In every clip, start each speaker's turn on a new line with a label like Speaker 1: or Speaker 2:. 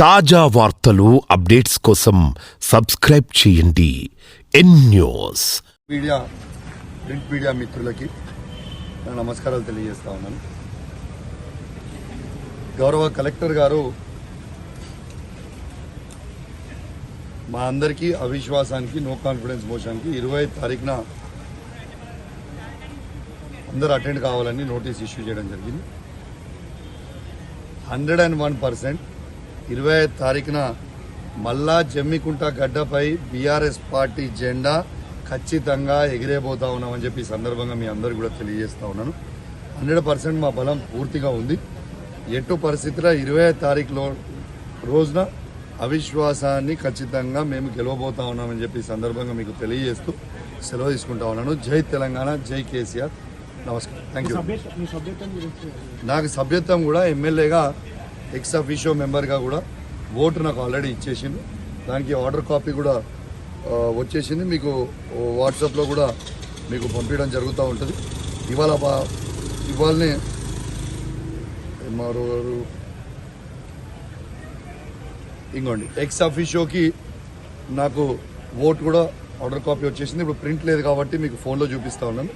Speaker 1: తాజా వార్తలు అప్డేట్స్ కోసం సబ్స్క్రైబ్ చేయండి. N news.
Speaker 2: Media print media మిత్రులకి నమస్కారాలు తెలియజేస్తా ఉన్నాను. గౌరవ కలెక్టర్ గారు మా అందరికీ అవిశ్వాసానికి నో కాన్ఫిడెన్స్ మోషన్కి ఇరవై తారీఖున అందరు అటెండ్ కావాలని నోటీస్ ఇష్యూ చేయడం జరిగింది. హండ్రెడ్ అండ్ వన్ పర్సెంట్ ఇరవై తారీఖున మల్లా జమ్మికుంట గడ్డపై బీఆర్ఎస్ పార్టీ జెండా ఖచ్చితంగా ఎగిరేబోతా ఉన్నామని చెప్పి ఈ సందర్భంగా మీ అందరు కూడా తెలియజేస్తా ఉన్నాను. హండ్రెడ్ పర్సెంట్ మా బలం పూర్తిగా ఉంది. ఎటు పరిస్థితిలో ఇరవై తారీఖులో రోజున అవిశ్వాసాన్ని ఖచ్చితంగా మేము గెలవబోతా ఉన్నామని చెప్పి ఈ సందర్భంగా మీకు తెలియజేస్తూ సెలవు తీసుకుంటా ఉన్నాను. జై తెలంగాణ జై కేసీఆర్. నమస్కారం. థ్యాంక్ యూ నాకు సభ్యత్వం కూడా ఎమ్మెల్యేగా ఎక్స్ అఫీషియో మెంబర్గా కూడా ఓటు నాకు ఆల్రెడీ ఇచ్చేసింది దానికి ఆర్డర్ కాపీ కూడా వచ్చేసింది. మీకు వాట్సాప్లో కూడా మీకు పంపించడం జరుగుతూ ఉంటుంది. ఇవాళ బా- ఇవాళనే ఎంఆర్ఓ గారు ఇంకోండి ఎక్స్ అఫీషియోకి నాకు ఓట్ కూడా ఆర్డర్ కాపీ వచ్చేసింది. ఇప్పుడు ప్రింట్ లేదు కాబట్టి మీకు ఫోన్లో చూపిస్తా ఉన్నాను.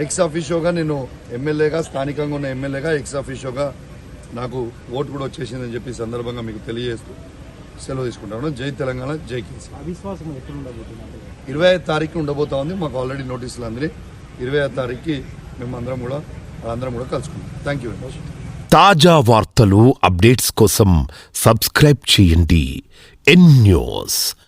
Speaker 2: ఎక్స్ అఫీషియోగా నేను ఎమ్మెల్యేగా స్థానికంగా ఉన్న ఎమ్మెల్యేగా ఎక్స్ అఫీషియోగా నాకు ఓటు కూడా వచ్చేసిందని చెప్పి ఈ సందర్భంగా మీకు తెలియజేస్తూ సెలవు తీసుకుంటాను. జై తెలంగాణ జై కేసీ
Speaker 3: అవిశ్వాసం ఎప్పుడు ఉండబోతుంది
Speaker 2: ఇరవై ఐదు తారీఖు ఉండబోతా ఉంది. మాకు ఆల్రెడీ నోటీసులు అందినాయి ఇరవై ఐదు తారీఖుకి మేము అందరం కూడా అందరం కూడా కలుసుకుంటాం థ్యాంక్ యూ వెరీ మచ్
Speaker 1: తాజా వార్తలు అప్డేట్స్ కోసం సబ్స్క్రైబ్ చేయండి. N news